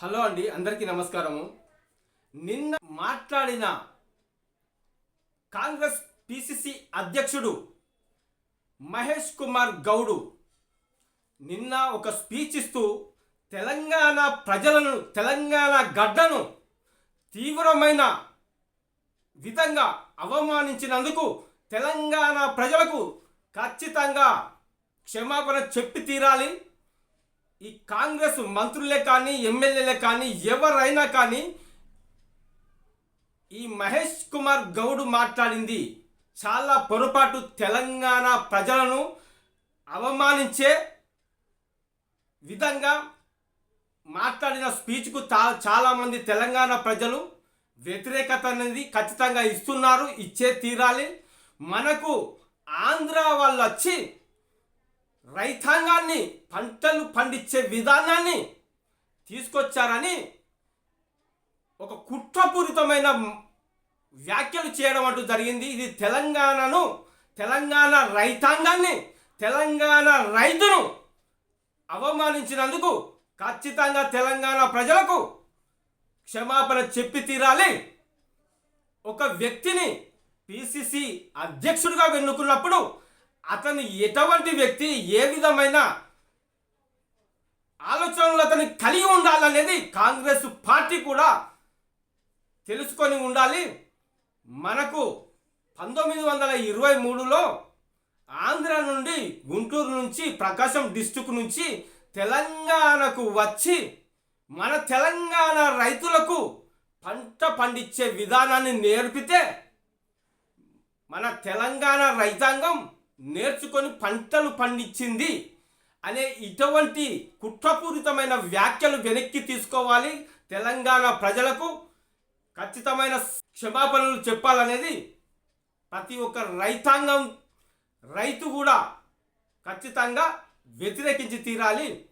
Hello అండి అందరికీ నమస్కారము. నిన్న మాట్లాడిన కాంగ్రెస్ పిసిసి అధ్యక్షుడు మహేష్ కుమార్ గౌడు నిన్న ఒక స్పీచ్ ఇస్తూ తెలంగాణ ప్రజలను తెలంగాణ గడ్డను తీవ్రమైన విధంగా అవమానించినందుకు తెలంగాణ ప్రజలకు ఖచ్చితంగా క్షమాపణ చెప్పి తీరాలి. ఈ కాంగ్రెస్ మంత్రులే కానీ ఎమ్మెల్యేలే కానీ ఎవరైనా కానీ ఈ మహేష్ కుమార్ గౌడ్ మాట్లాడింది. చాలా పొరపాటు తెలంగాణ ప్రజలను అవమానించే విధంగా మాట్లాడిన స్పీచ్కు చాలామంది తెలంగాణ ప్రజలు వ్యతిరేకత అనేది ఖచ్చితంగా ఇస్తున్నారు. ఇచ్చే తీరాలి. మనకు ఆంధ్ర వాళ్ళు వచ్చి రైతాంగాన్ని పంటలు పండించే విధానాన్ని తీసుకొచ్చారని ఒక కుట్రపూరితమైన వ్యాఖ్యలు చేయడం అంటూ జరిగింది. ఇది తెలంగాణను తెలంగాణ రైతాంగాన్ని తెలంగాణ రైతును అవమానించినందుకు ఖచ్చితంగా తెలంగాణ ప్రజలకు క్షమాపణ చెప్పి తీరాలి. ఒక వ్యక్తిని పిసిసి అధ్యక్షుడిగా వెన్నుకున్నప్పుడు అతను ఎటువంటి వ్యక్తి ఏ విధమైన ఆలోచనలు అతను కలిగి ఉండాలనేది కాంగ్రెస్ పార్టీ కూడా తెలుసుకొని ఉండాలి. మనకు పంతొమ్మిది వందల ఇరవై మూడులో ఆంధ్ర నుండి గుంటూరు నుంచి ప్రకాశం డిస్టిక్ నుంచి తెలంగాణకు వచ్చి మన తెలంగాణ రైతులకు పంట పండించే విధానాన్ని నేర్పితే మన తెలంగాణ రైతాంగం నేర్చుకొని పంటలు పండించింది అనే ఇటువంటి కుట్రపూరితమైన వ్యాఖ్యలు వెనక్కి తీసుకోవాలి తెలంగాణ ప్రజలకు. ఖచ్చితమైన క్షమాపణలు చెప్పాలనేది ప్రతి ఒక్క రైతాంగం రైతు కూడా ఖచ్చితంగా వ్యతిరేకించి తీరాలి.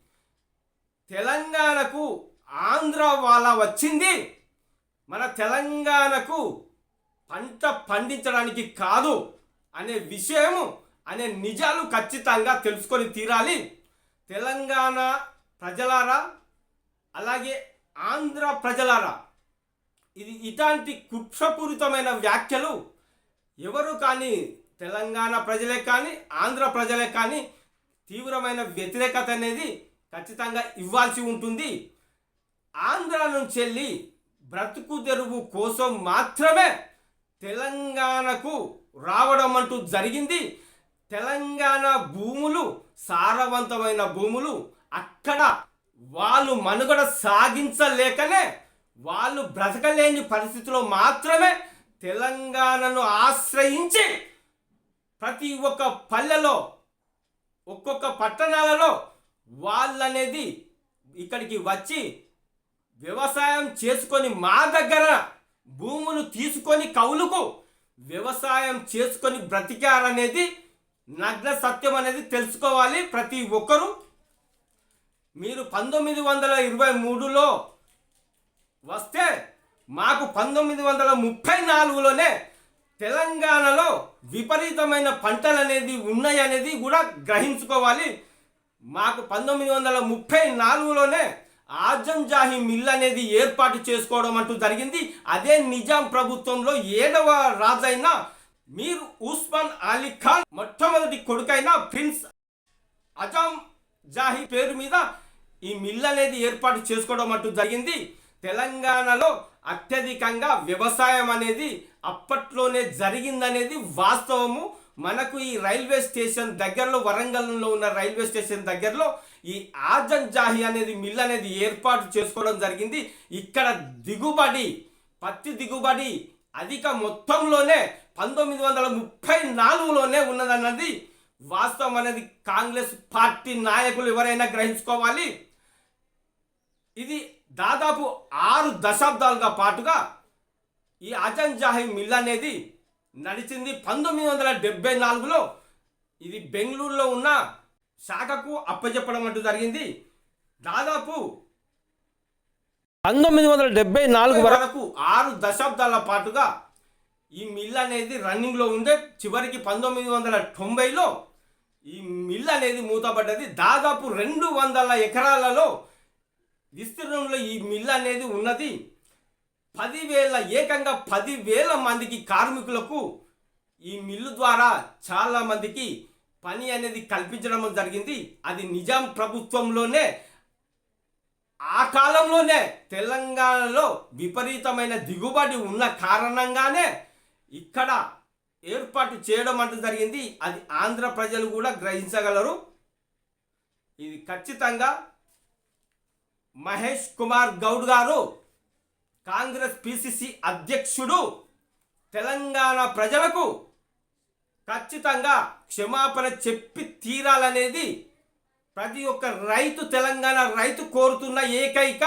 తెలంగాణకు ఆంధ్ర వాళ్ళ వచ్చింది. మన తెలంగాణకు పంట పండించడానికి కాదు అనే విషయము అనే నిజాలు ఖచ్చితంగా తెలుసుకొని తీరాలి. తెలంగాణ ప్రజలారా అలాగే ఆంధ్ర ప్రజలారా ఇది ఇలాంటి కుట్రపూరితమైన వ్యాఖ్యలు. ఎవరు కానీ తెలంగాణ ప్రజలే కానీ ఆంధ్ర ప్రజలే కానీ తీవ్రమైన వ్యతిరేకత అనేది ఖచ్చితంగా ఇవ్వాల్సి ఉంటుంది. ఆంధ్ర నుంచి వెళ్ళి బ్రతుకు తెరువు కోసం మాత్రమే తెలంగాణకు రావడం అంటూ జరిగింది. తెలంగాణ భూములు సారవంతమైన భూములు అక్కడ వాళ్ళు మనుగడ సాగించలేకనే వాళ్ళు బ్రతకలేని పరిస్థితిలో మాత్రమే తెలంగాణను ఆశ్రయించి ప్రతి ఒక్క పల్లెలో ఒక్కొక్క పట్టణాలలో వాళ్ళనేది ఇక్కడికి వచ్చి వ్యవసాయం చేసుకొని మా దగ్గర భూములు తీసుకొని కౌలుకు వ్యవసాయం చేసుకొని బ్రతికారనేది నగ్న సత్యం అనేది తెలుసుకోవాలి ప్రతి ఒక్కరూ. మీరు పంతొమ్మిది వందల ఇరవై మూడులో వస్తే మాకు పంతొమ్మిది వందల ముప్పై నాలుగులోనే తెలంగాణలో విపరీతమైన పంటలు అనేది ఉన్నాయనేది కూడా గ్రహించుకోవాలి. మాకు పంతొమ్మిది వందల ముప్పై నాలుగులోనే ఆజం జాహీ మిల్ అనేది ఏర్పాటు చేసుకోవడం అంటూ జరిగింది. అదే నిజాం ప్రభుత్వంలో ఏడవ రాజైన మీర్ ఉస్మాన్ అలీ ఖాన్ మొట్టమొదటి కొడుకైన ప్రిన్స్ అజాం జాహీ పేరు మీద ఈ మిల్ అనేది ఏర్పాటు చేసుకోవడం అంటూ జరిగింది. తెలంగాణలో అత్యధికంగా వ్యవసాయం అనేది అప్పట్లోనే జరిగిందనేది వాస్తవము. మనకు ఈ రైల్వే స్టేషన్ దగ్గరలో వరంగల్లో ఉన్న రైల్వే స్టేషన్ దగ్గరలో ఈ ఆజం జాహి అనేది మిల్ అనేది ఏర్పాటు చేసుకోవడం జరిగింది. ఇక్కడ దిగుబడి పత్తి దిగుబడి అధిక మొత్తంలోనే పంతొమ్మిది వందల ముప్పై నాలుగులోనే ఉన్నదన్నది వాస్తవం అనేది కాంగ్రెస్ పార్టీ నాయకులు ఎవరైనా గ్రహించుకోవాలి. ఇది దాదాపు ఆరు దశాబ్దాలుగా పాటుగా ఈ అజన్ జాహీ మిల్ అనేది నడిచింది పంతొమ్మిది వందల డెబ్బై నాలుగులో. ఇది బెంగళూరులో ఉన్న శాఖకు అప్పచెప్పడం అంటూ జరిగింది. దాదాపు పంతొమ్మిది వందల డెబ్బై నాలుగు వరకు ఆరు దశాబ్దాల పాటుగా ఈ మిల్ అనేది రన్నింగ్లో ఉండే చివరికి పంతొమ్మిది వందల తొంభైలో ఈ మిల్ అనేది మూతపడ్డది. దాదాపు రెండు వందల ఎకరాలలో విస్తీర్ణంలో ఈ మిల్ అనేది ఉన్నది. పదివేల ఏకంగా పదివేల మందికి కార్మికులకు ఈ మిల్లు ద్వారా చాలా మందికి పని అనేది కల్పించడం జరిగింది. అది నిజాం ప్రభుత్వంలోనే ఆ కాలంలోనే తెలంగాణలో విపరీతమైన దిగుబడి ఉన్న కారణంగానే ఇక్కడ ఏర్పాటు చేయడం అంటూ జరిగింది. అది ఆంధ్ర ప్రజలు కూడా గ్రహించగలరు. ఇది ఖచ్చితంగా మహేష్ కుమార్ గౌడ్ గారు కాంగ్రెస్ పిసిసి అధ్యక్షుడు తెలంగాణ ప్రజలకు ఖచ్చితంగా క్షమాపణ చెప్పి తీరాలనేది ప్రతి ఒక్క రైతు తెలంగాణ రైతు కోరుతున్న ఏకైక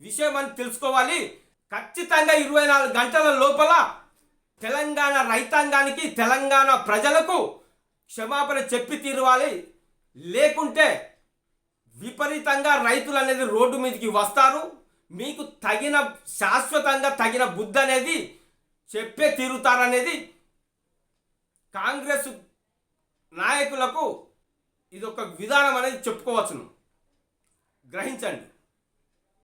విషయం అని తెలుసుకోవాలి. ఖచ్చితంగా ఇరవై నాలుగు గంటల లోపల తెలంగాణ రైతాంగానికి తెలంగాణ ప్రజలకు క్షమాపణ చెప్పి తీరవాలి. లేకుంటే విపరీతంగా రైతులు అనేది రోడ్డు మీదకి వస్తారు. మీకు తగిన శాశ్వతంగా తగిన బుద్ధి అనేది చెప్పే తీరుతారనేది కాంగ్రెస్ నాయకులకు ఇది ఒక విధానం అనేది చెప్పుకోవచ్చును. గ్రహించండి.